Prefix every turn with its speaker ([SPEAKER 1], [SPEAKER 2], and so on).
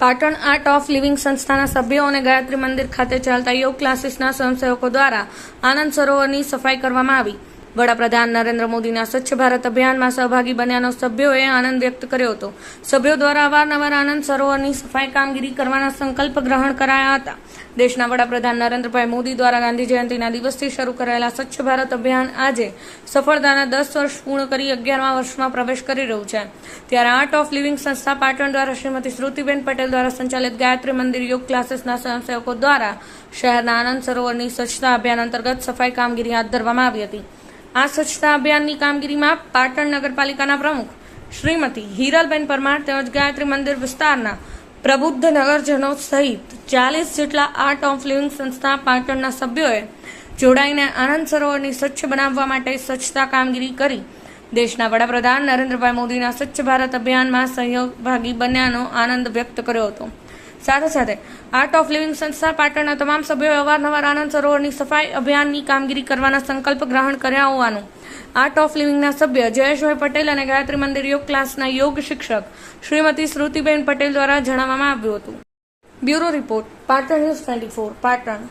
[SPEAKER 1] Patan art of living સંસ્થાના સભ્યો અને ગાયત્રી મંદિર ખાતે ચાલતા યોગ ક્લાસીસના સ્વયંસેવકો દ્વારા આનંદ સરોવરની સફાઈ કરવામાં આવી. વડાપ્રધાન નરેન્દ્ર મોદીના સ્વચ્છ ભારત અભિયાનમાં સહભાગી બન્યાનો સભ્યોએ આનંદ વ્યક્ત કર્યો હતો. સભ્યો દ્વારા અવારનવાર આનંદ, સરોવરની સફાઈ કામગીરી કરવાના સંકલ્પ ગ્રહણ કરાયા હતા. દેશના વડાપ્રધાન નરેન્દ્રભાઈ મોદી દ્વારા ગાંધી જયંતિના દિવસથી શરૂ કરાયેલા સ્વચ્છ ભારત અભિયાન આજે સફળતાના દસ વર્ષ પૂર્ણ કરી અગિયારમા વર્ષમાં પ્રવેશ કરી રહ્યું છે. ત્યારે આર્ટ ઓફ લિવિંગ સંસ્થા પાટણ દ્વારા શ્રીમતી શ્રુતિબેન પટેલ દ્વારા સંચાલિત ગાયત્રી મંદિર યોગ ક્લાસીસના સ્વયંસેવકો દ્વારા શહેરના આનંદ, સરોવરની સ્વચ્છતા અભિયાન અંતર્ગત સફાઈ કામગીરી હાથ ધરવામાં આવી હતી. આ સ્વચ્છતા અભિયાનની કામગીરીમાં પાટણ નગરપાલિકાના પ્રમુખ શ્રીમતી હિરલબેન પરમાર તેમજ ગાયત્રી મંદિર વિસ્તારના પ્રબુદ્ધ નગરજનો સહિત ચાલીસ જેટલા આર્ટ ઓફ લિવિંગ સંસ્થા પાટણના સભ્યોએ જોડાઈને આનંદ સરોવરની સ્વચ્છ બનાવવા માટે સ્વચ્છતા કામગીરી કરી. દેશના વડાપ્રધાન નરેન્દ્રભાઈ મોદીના સ્વચ્છ ભારત અભિયાનમાં સહયોગભાગી બન્યાનો આનંદ વ્યક્ત કર્યો હતો. સાથે સાથે આર્ટ ઓફ લિવિંગ સંસ્થા પાટણના તમામ સભ્યોએ અવારનવાર આનંદ સરોવરની સફાઈ અભિયાનની કામગીરી કરવાના સંકલ્પ ગ્રહણ કર્યા હોવાનું. આર્ટ ઓફ લિવિંગના સભ્ય જયેશભાઈ પટેલ અને ગાયત્રી મંદિર યોગ ક્લાસના યોગ શિક્ષક શ્રીમતી શ્રુતિબેન પટેલ દ્વારા જણાવવામાં આવ્યું હતું. Bureau report, Patan news twenty four, Patan.